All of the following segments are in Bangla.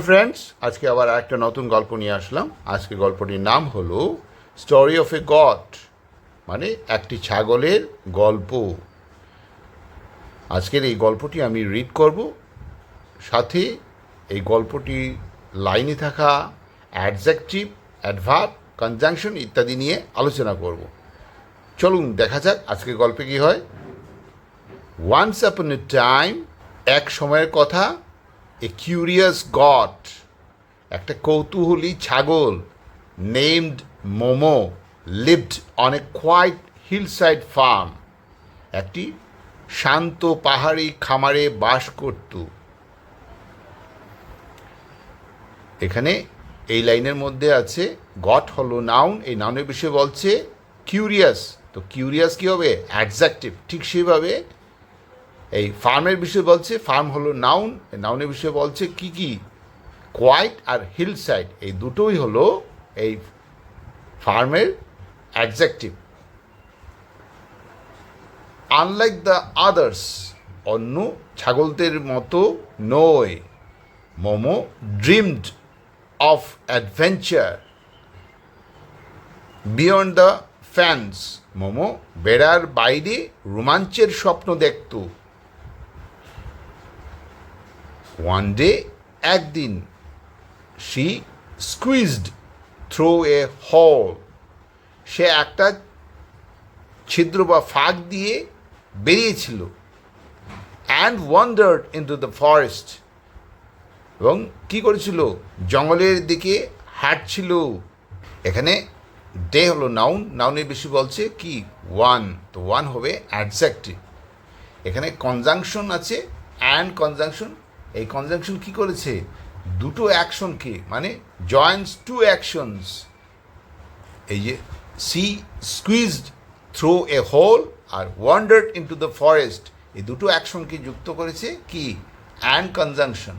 ফ্রেন্ডস আজকে আবার একটা নতুন গল্প নিয়ে আসলাম। আজকে গল্পটির নাম হলো স্টোরি অফ এ গড মানে একটি ছাগলের গল্প। আজকের এই গল্পটি আমি রিড করব। সাথে এই গল্পটি লাইনে থাকা অ্যাডজেক্টিভ অ্যাডভার্ব কনজাংশন ইত্যাদি নিয়ে আলোচনা করব। চলুন দেখা যাক আজকের গল্পে কি হয়। ওয়ান্স আপন এ টাইম এক সময়ের কথা এ কিউরিয়াস গড একটা কৌতূহলী ছাগল named Momo lived on a quiet hillside farm একটি শান্ত পাহাড়ি খামারে বাস করত। এখানে এই লাইনের মধ্যে আছে গট হলো নাউন এই নাউনের বিষয়ে বলছে কিউরিয়াস তো কিউরিয়াস কী হবে? অ্যাডজেক্টিভ ঠিক সেভাবে এই ফার্মের বিষয়ে বলছে, ফার্ম হলো নাউন। নাউনের বিষয়ে বলছে কি কি? কোয়াইট আর হিল সাইড এই দুটোই হলো এই ফার্মের অ্যাডজেক্টিভ আনলাইক দ্য আদার্স অন্য ছাগলদের মতো নয়। Momo dreamed of adventure beyond the fence Momo বেড়ার বাইরে রোমাঞ্চের স্বপ্ন দেখত। ওয়ান ডে একদিন she squeezed through a hole সে একটা ছিদ্র বা ফাঁক দিয়ে বেরিয়েছিল and wandered into the forest এবং কি করেছিল? জঙ্গলের দিকে হাঁটছিল। এখানে ডে হলো নাউন নাউনের বেশি বলছে কি? ওয়ান তো ওয়ান হবে অ্যাডজেক্টিভ এখানে কনজাংশন আছে অ্যান্ড কনজাংশন এই কনজাংশন কি করেছে? দুটো অ্যাকশনকে মানে জয়েন্টস টু অ্যাকশনস এই যে she squeezed through a hole R wandered into the forest এই দুটো অ্যাকশনকে যুক্ত করেছে কি? And conjunction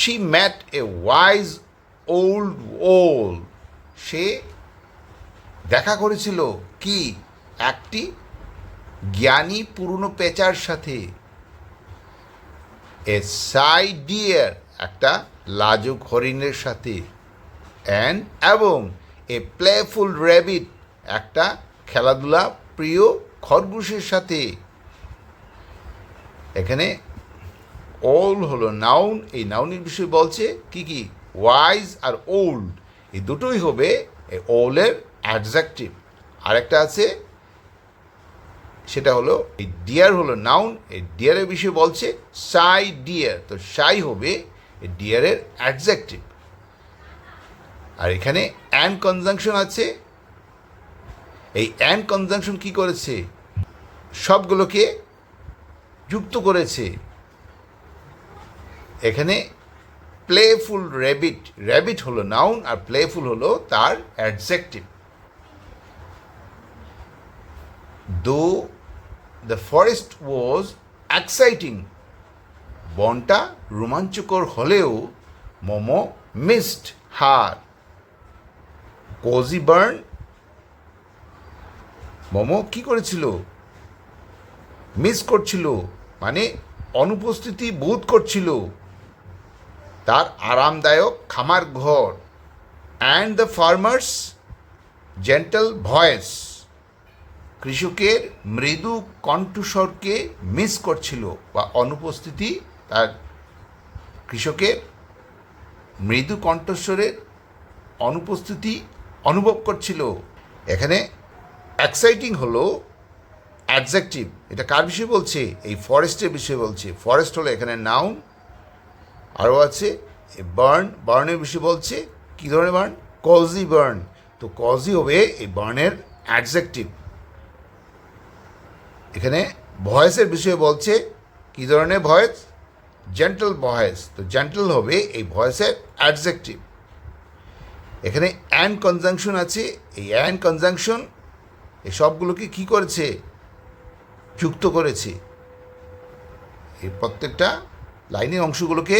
she met a wise old owl সে দেখা করেছিল কি? একটি জ্ঞানী পুরনো পেঁচার সাথে। এ সাই ডিয়ার একটা লাজুক হরিণের সাথে। অ্যান্ড এবং এ প্লেফুল র্যাবিট একটা খেলাধুলা প্রিয় খরগোশের সাথে। এখানে ওল হলো নাউন এই নাউনের বিষয়ে বলছে কি কি? ওয়াইজ আর ওল্ড এই দুটোই হবে এই ওলের অ্যাডজেক্টিভ আরেকটা আছে সেটা হলো, এই ডিয়ার হলো নাউন এই ডিয়ারের বিষয়ে বলছে সাই ডিয়ার তো সাই হবে ডিয়ারের অ্যাডজেক্টিভ আর এখানে অ্যান্ড কনজাংশন আছে। এই অ্যান্ড কনজাংশন কি করেছে? সবগুলোকে যুক্ত করেছে। এখানে প্লেফুল র্যাবিট র্যাবিট হলো নাউন আর প্লেফুল হলো তার adjective though the forest was exciting বনটা রোমাঞ্চকর হলেও Momo missed her. Cosy barn Momo কি করেছিল? মিস করছিল মানে অনুপস্থিতি বোধ করছিল। তার আরামদায়ক খামার ঘর। And the farmer's gentle voice কৃষকের মৃদু কণ্ঠস্বরকে মিস করছিল বা অনুপস্থিতি তার কৃষকের মৃদু কণ্ঠস্বরের অনুপস্থিতি অনুভব করছিল। এখানে এক্সাইটিং হলো অ্যাডজেক্টিভ এটা কার বিষয়ে বলছে? এই ফরেস্টের বিষয়ে বলছে। ফরেস্ট হলো এখানে নাউন আরও আছে বার্ন বার্নের বিষয়ে বলছে। কী ধরনের বার্ন কজি বার্ন তো কজি হবে এই বার্নের অ্যাডজেক্টিভ এখানে ভয়েসের বিষয়ে বলছে, কী ধরনের ভয়েস? Gentle voice. তো জেন্টাল হবে এই ভয়েসের অ্যাডজেক্টিভ এখানে অ্যান্ড কনজাংশন আছে। এই অ্যান্ড কনজাংশন এই সবগুলোকে কী করেছে? যুক্ত করেছে। এই প্রত্যেকটা লাইনের অংশগুলোকে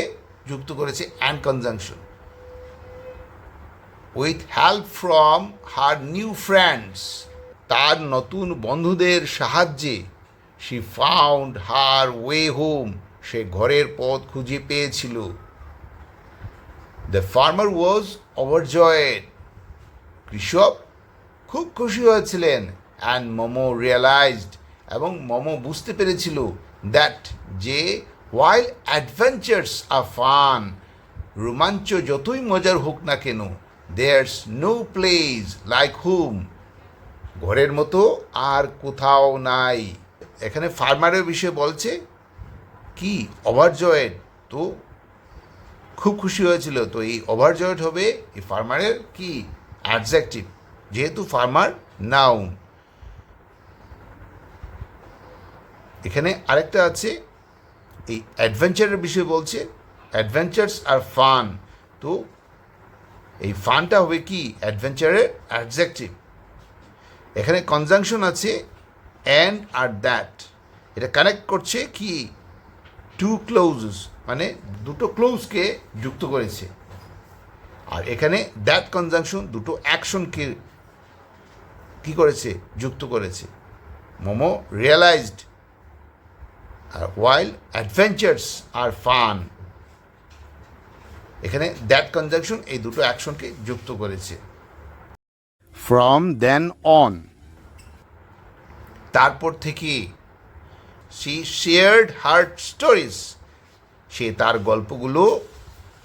যুক্ত করেছে and conjunction with help from her new friends তার নতুন বন্ধুদের সাহায্যে she found her way home সে ঘরের পথ খুঁজে পেয়েছিল। দ্য ফার্মার ওয়াজ ওভারজয়েড কৃষক খুব খুশি হয়েছিলেন অ্যান্ড মোমো রিয়েলাইজড এবং মোমো বুঝতে পেরেছিল দ্যাট যে ওয়াইল অ্যাডভেঞ্চার্স আর ফান রোমাঞ্চ যতই মজার হোক না কেন there's no place like home ঘরের মতো আর কোথাও নাই। এখানে ফার্মারের বিষয়ে বলছে, কি? ওভারজয়েড? তো খুব খুশি হয়েছিল। তো এই ওভারজয়েড হবে এই ফার্মারের কি? অ্যাডজেক্টিভ যেহেতু ফার্মার নাউন। এখানে আরেকটা আছে, এই অ্যাডভেঞ্চারের বিষয়ে বলছে, অ্যাডভেঞ্চার্স আর ফান। তো এই ফানটা হবে কি? অ্যাডভেঞ্চারের অ্যাডজেক্টিভ এখানে কনজাংশন আছে অ্যান্ড আর দ্যাট এটা কানেক্ট করছে কি? টু ক্লোজেস মানে দুটো ক্লোজকে যুক্ত করেছে। আর এখানে দ্যাট কনজাংশন দুটো অ্যাকশনকে কি করেছে? যুক্ত করেছে। মোমো রিয়েলাইজড আর ওয়াইল্ড অ্যাডভেঞ্চার্স আর ফান এখানে দ্যাট কনজাংশন এই দুটো অ্যাকশনকে যুক্ত করেছে। ফ্রম দেন অন তারপর থেকে সি শেয়ার্ড হার্ট স্টোরিজ সে তার গল্পগুলো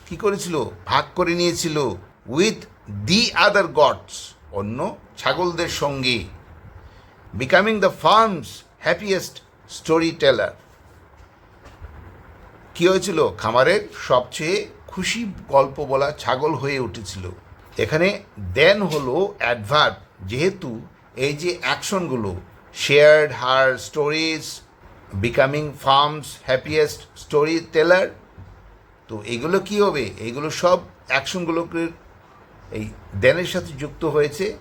কি করেছিল? ভাগ করে নিয়েছিল উইথ দি আদার গডস অন্য ছাগলদের সঙ্গে। Becoming the farm's happiest storyteller কী হয়েছিল? খামারের সবচেয়ে খুশি গল্প বলা ছাগল হয়ে উঠেছিল। এখানে দেন হলো অ্যাডভার্ব যেহেতু এই যে অ্যাকশনগুলো shared her stories becoming farm's happiest storyteller তো এগুলো কি হবে? এইগুলো সব অ্যাকশনগুলোকে এই দেনের সাথে যুক্ত হয়েছে।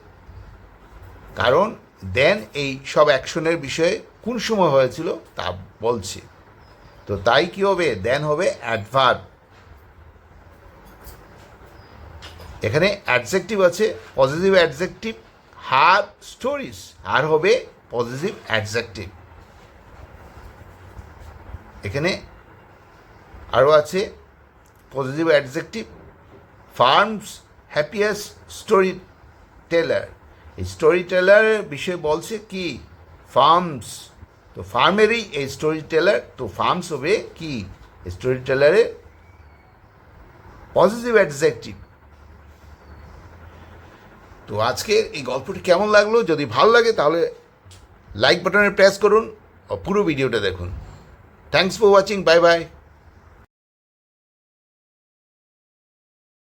কারণ দেন এই সব অ্যাকশনের বিষয়ে কোন সময় হয়েছিল তা বলছে। তো তাই কি হবে? দেন হবে অ্যাডভার্ব এখানে অ্যাডজেক্টিভ আছে পজিটিভ অ্যাডজেক্টিভ হার স্টোরিজ আর হবে পজিটিভ অ্যাডজেক্টিভ এখানে আরও আছে positive adjective farm's happiest storyteller এই স্টোরি টেলারের বিষয়ে বলছে কি? ফার্মস তো ফার্মেরই এই স্টোরি টেলার তো ফার্মস হবে কি? স্টোরি টেলারের পজিটিভ অ্যাডজেক্টিভ তো আজকে এই গল্পটি কেমন লাগল? যদি ভালো লাগে, তাহলে লাইক বাটনে প্রেস করুন, ও পুরো ভিডিওটা দেখুন। Thanks for watching bye bye